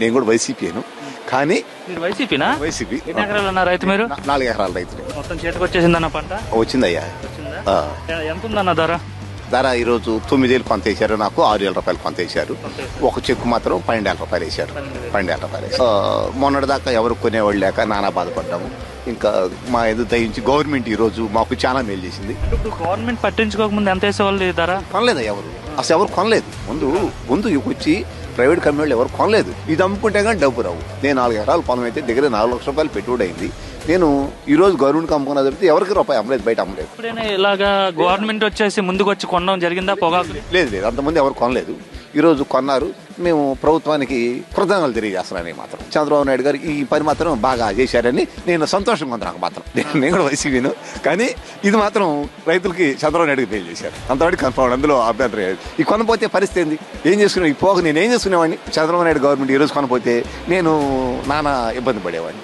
నేను కూడా వైసీపీను కానీ వైసీపీనా? వైసీపీ. ఎన్ని ఎకరాలు అన్న రైతు మీరు? నాలుగు ఎకరాల రైతులు మొత్తం చేతికి వచ్చేసిందన్న పంట? వచ్చిందయ్యా. ఎంత ఉందన్న ధర? ధర ఈరోజు తొమ్మిది వేలు కొంత వేశారు నాకు ఆరు వేల రూపాయలు కొంత వేశారు. ఒక చెక్కు మాత్రం పన్నెండు వేల రూపాయలు వేశారు. పన్నెండు వేలు. రూపాయలు వేశారు. ఆ, మొన్నటిదాకా ఎవరు కొనేవాళ్ళు లేక నానా బాధపడ్డాము. ఇంకా మా ఎదురు దయించి గవర్నమెంట్ ఈరోజు మాకు చాలా మేలు చేసింది. ఇప్పుడు గవర్నమెంట్ పట్టించుకోకముందు ఎంత వేసేవాళ్ళు ధర? కొనలేదు ఎవరు. అసలు ఎవరు కొనలేదు. ముందు ముందు వచ్చి ప్రైవేట్ కంపెనీ వాళ్ళు ఎవరు కొనలేదు. ఇది అమ్ముకుంటే కానీ డబ్బు రావు. నేను నాలుగు ఎకరాలు పొలం అయితే దగ్గర నాలుగు లక్షల రూపాయలు పెట్టుబడి అయింది. నేను ఈ రోజు గవర్నమెంట్ అమ్ముకున్నా చెప్తే ఎవరికి రూపాయి అమ్మలేదు బయట అమ్మలేదు. ఎప్పుడైనా ఇలాగా గవర్నమెంట్ వచ్చేసి ముందుకు వచ్చి కొనడం జరిగిందా పొగాకు? లేదు లేదు. అంతమంది ఎవరు కొనలేదు. ఈరోజు కొన్నారు. మేము ప్రభుత్వానికి కృతజ్ఞతలు తెలియజేస్తున్నాను మాత్రం. చంద్రబాబు నాయుడు గారు ఈ పని మాత్రం బాగా చేశారని నేను సంతోషంగా ఉంది నాకు మాత్రం. నేను నేను కూడా వైసీపీను. కానీ ఇది మాత్రం రైతులకి చంద్రబాబు నాయుడుకి తెలియజేశారు. అంతవరకు కన్ఫర్మ్ అందులో అభ్యంతరం ఈ కొనపోతే పరిస్థితి ఏంది? ఏం చేసుకున్నావు? ఈ పోక నేను ఏం చేసుకునేవాడిని? చంద్రబాబు నాయుడు గవర్నమెంట్ ఈ రోజు కొనపోతే నేను నానా ఇబ్బంది పడేవాడిని.